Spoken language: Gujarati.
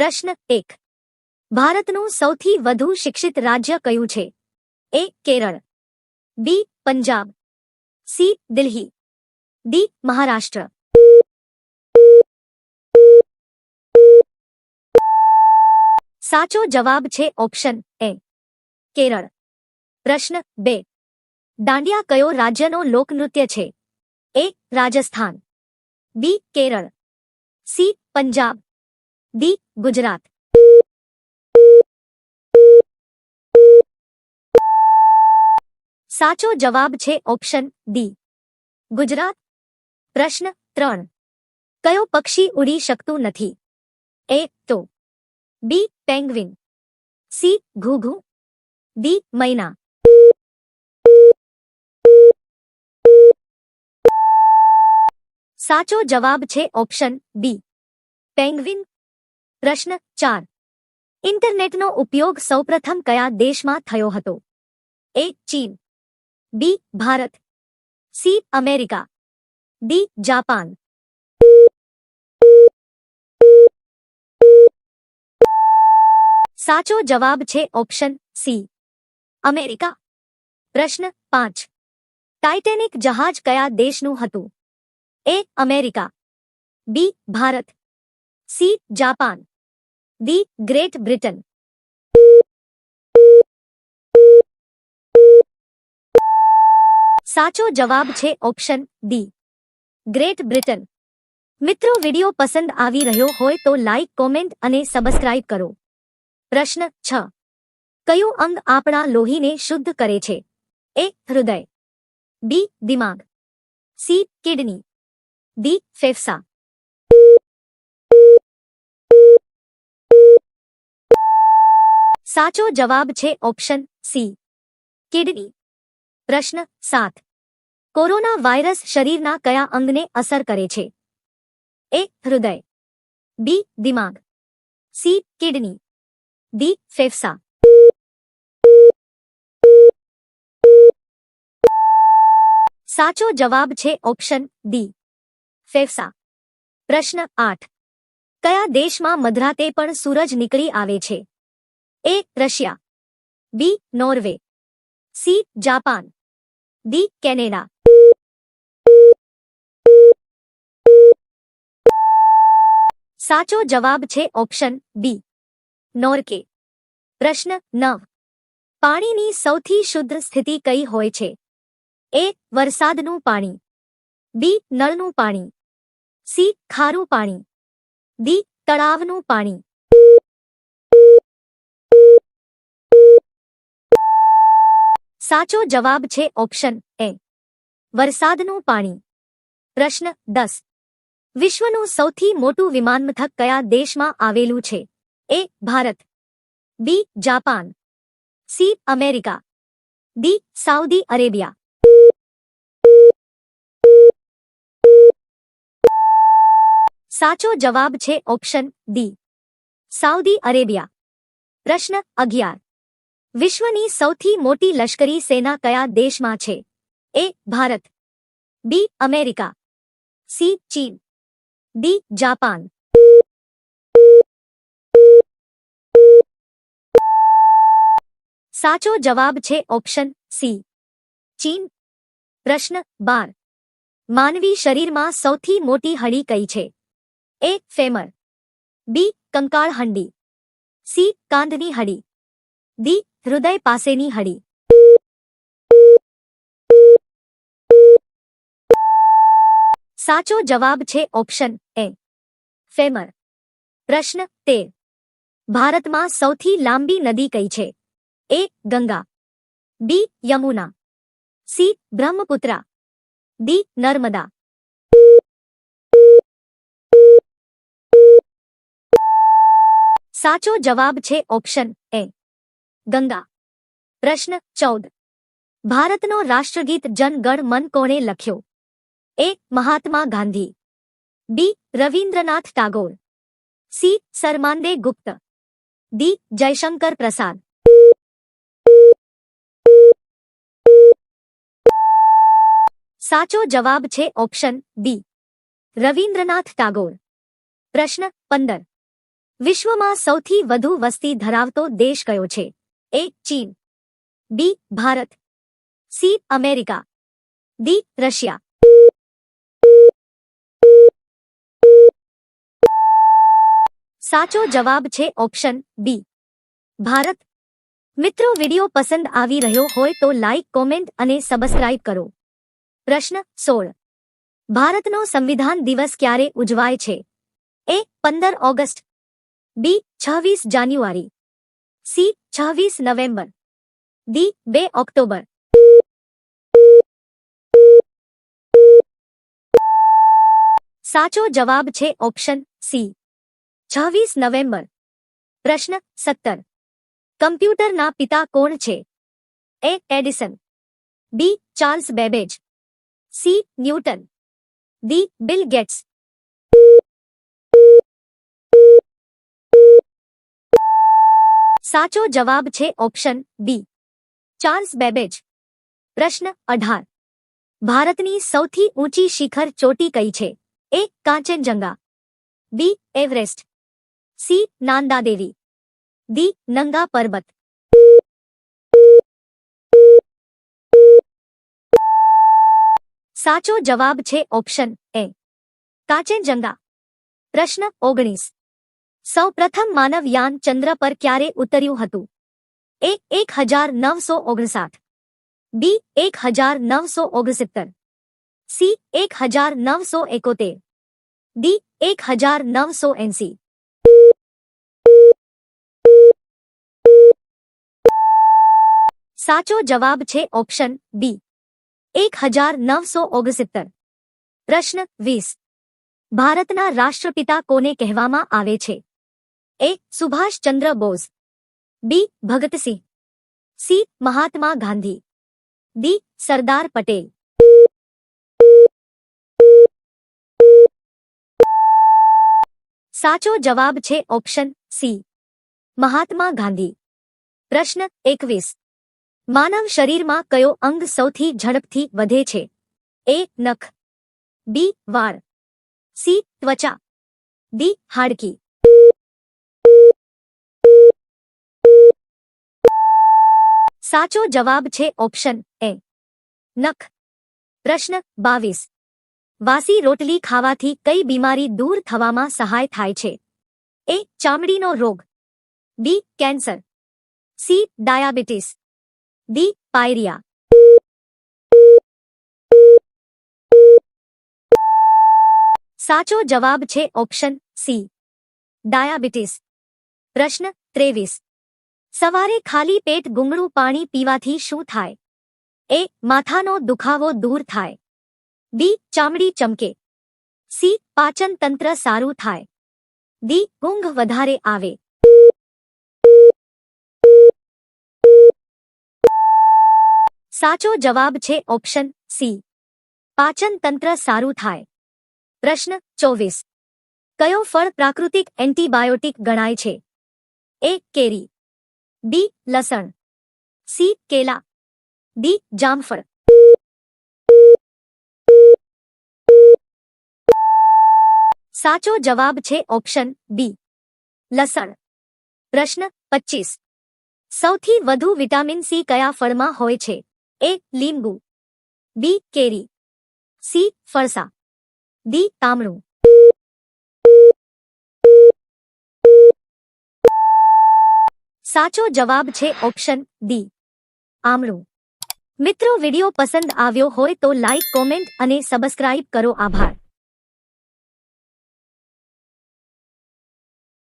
પ્રશ્ન એક. ભારતનું સૌથી વધુ શિક્ષિત રાજ્ય કયું છે? A Kerala. B Punjab. C Delhi. D Maharashtra. સાચો જવાબ છે ઓપ્શન એ. કેરળ. પ્રશ્ન બે. દાંડિયા કયો રાજ્યનો લોકનૃત્ય છે? A Rajasthan. B Kerala. C Punjab. D, Gujarat. સાચો જવાબ છે ઓપ્શન ડી. ગુજરાત. પ્રશ્ન ત્રણ. કયો પક્ષી ઉડી શકતું નથી? એ, તો. B, penguin. સી, ઘુઘુ. ડી, મૈના. સાચો જવાબ છે ઓપ્શન બી. પેંગ્વિન પ્રશ્ન ચાર. ઇન્ટરનેટનો ઉપયોગ સૌપ્રથમ કયા દેશમાં થયો હતો? એ ચીન. B Bharat. C America. D Japan. સાચો જવાબ છે ઓપ્શન સી. અમેરિકા. પ્રશ્ન પાંચ. ટાઇટેનિક જહાજ કયા દેશનું હતું? A America. B Bharat. C Japan. D Great Britain સાચો જવાબ છે ઓપ્શન ડી ગ્રેટ બ્રિટન મિત્રો વિડિયો પસંદ આવી રહ્યો હોય તો લાઇક કોમેન્ટ અને સબસ્ક્રાઇબ કરો પ્રશ્ન છ કયું અંગ આપણા લોહીને શુદ્ધ કરે છે એ હૃદય બી દિમાગ સી કિડની ડી ફેફસા સાચો જવાબ છે ઓપ્શન સી. કિડની. પ્રશ્ન સાત. કોરોના વાયરસ શરીરના કયા અંગને અસર કરે છે? એ, હૃદય. બી, દિમાગ. C, kidney. ડી, ફેફસા. સાચો જવાબ છે ઓપ્શન ડી. ફેફસા. પ્રશ્ન આઠ. કયા દેશમાં મધરાતે પણ સૂરજ નીકળી આવે છે? A Russia B Norway C Japan D Canada સાચો જવાબ છે ઓપ્શન બી નોર્કે. પ્રશ્ન નવ. પાણીની સૌથી શુદ્ધ સ્થિતિ કઈ હોય છે? એ વરસાદનું પાણી. બી નળનું પાણી. સી ખારું પાણી. ડી તળાવનું પાણી. સાચો જવાબ છે ઓપ્શન એ. વરસાદનું પાણી. પ્રશ્ન દસ. વિશ્વનું સૌથી મોટું વિમાનમથક કયા દેશમાં આવેલું છે? A, Bharat. B, Japan. C, America. D, Saudi Arabia. સાચો જવાબ છે ઓપ્શન ડી. Saudi Arabia. પ્રશ્ન અગિયાર. વિશ્વની સૌથી મોટી લશ્કરી સેના કયા દેશમાં છે? A, Bharat. B, America. C, ચીન. D, Japan. સાચો જવાબ છે ઓપ્શન સી. ચીન. પ્રશ્ન બાર. માનવી શરીરમાં સૌથી મોટી હડી કઈ છે? એ, ફેમર. બી કંકાળ હંડી સી, કાંધની હડી ડી હૃદય પાસેની હડી સાચો જવાબ છે ઓપ્શન એ ફેમર પ્રશ્ન તેર ભારતમાં સૌથી લાંબી નદી કઈ છે A Ganga B Yamuna C Brahmaputra D Narmada સાચો જવાબ છે ઓપ્શન એ ગંગા. પ્રશ્ન ચૌદ. ભારતનો રાષ્ટ્રગીત જનગણ મન કોણે લખ્યો? A Mahatma Gandhi. B Rabindranath Tagore. C સરમાંદે Gupta. D Jaishankar પ્રસાદ. સાચો જવાબ છે ઓપ્શન બી. રવિન્દ્રનાથ ટાગોર. પ્રશ્ન પંદર. વિશ્વમાં સૌથી વધુ વસ્તી ધરાવતો દેશ કયો છે? એ ચીન B Bharat C America D Russia સાચો જવાબ છે ઓપ્શન બી ભારત મિત્રો વિડિયો પસંદ આવી રહ્યો હોય તો લાઇક કોમેન્ટ અને સબસ્ક્રાઇબ કરો પ્રશ્ન સોળ ભારતનો સંવિધાન દિવસ ક્યારે ઉજવાય છે એ પંદર ઓગસ્ટ બી છવ્વીસ જાન્યુઆરી સી છવ્વીસ નવેમ્બર. દી બે ઓક્ટોબર. સાચો જવાબ છે ઓપ્શન સી. છવ્વીસ નવેમ્બર. પ્રશ્ન સત્તર. કમ્પ્યુટરના પિતા કોણ છે? A Edison. B Charles Babbage. C Newton. D Bill Gates. સાચો જવાબ છે ઓપ્શન બી. Charles Babbage. પ્રશ્ન અઢાર. ભારતની સૌથી ઊંચી શિખર ચોટી કઈ છે? A Kanchenjunga. B Everest. C Nandadevi. D Nanga Parbat. સાચો જવાબ છે ઓપ્શન એ. કાંચનજંગા. પ્રશ્ન ઓગણીસ. સૌ પ્રથમ માનવયાન ચંદ્ર પર ક્યારે ઉતર્યું હતું એ એક હજાર નવસો ઓગણસાઠ બી એક હજાર નવસો ઓગણસિત્તર સી એક હજાર નવસો એકોતેર ડી એક હજાર નવસો એંસી સાચો જવાબ છે ઓપ્શન બી એક હજાર નવસો ઓગણસિત્તર પ્રશ્ન વીસ ભારતના રાષ્ટ્રપિતા કોને કહેવામાં આવે છે A Subhashchandra Bose B Bhagatsingh C Mahatma Gandhi D Sardar Patel સાચો જવાબ છે ઓપ્શન સી મહાત્મા ગાંધી પ્રશ્ન એકવીસ માનવ શરીરમાં કયો અંગ સૌથી ઝડપથી વધે છે? એ નખ બી વાળ સી ત્વચા ડી હાડકી સાચો જવાબ છે ઓપ્શન એ. નખ. પ્રશ્ન બાવીસ. વાસી રોટલી ખાવાથી કઈ બીમારી દૂર થવામાં સહાય થાય છે? એ, ચામડીનો રોગ. B, cancer. C, diabetes. D, pyorrhoea. સાચો જવાબ છે ઓપ્શન સી. ડાયાબિટીસ. પ્રશ્ન ત્રેવીસ. સવારે ખાલી પેટ ગુંગળું પાણી પીવાથી શું થાય? એ, માથાનો દુખાવો દૂર થાય. બી, ચામડી ચમકે. સી, પાચન તંત્ર સારું થાય. ડી, ઊંઘ વધારે આવે. સાચો જવાબ છે ઓપ્શન સી. પાચન તંત્ર સારું થાય. પ્રશ્ન ચોવીસ. કયો ફળ પ્રાકૃતિક એન્ટીબાયોટિક ગણાય છે? એ, કેરી. બી, લસણ. સી, કેલા. ડી, જામફળ. સાચો જવાબ છે ઓપ્શન બી, લસણ. પ્રશ્ન પચીસ. સૌથી વધુ વિટામિન સી કયા ફળમાં હોય છે? એ, લીંબુ. બી, કેરી. સી, ફરસા. ડી તામણું સાચો જવાબ છે ઓપ્શન ડી. આમળું. મિત્રો, વિડિયો પસંદ આવ્યો હોય તો લાઇક કોમેન્ટ અને સબસ્ક્રાઇબ કરો. આભાર.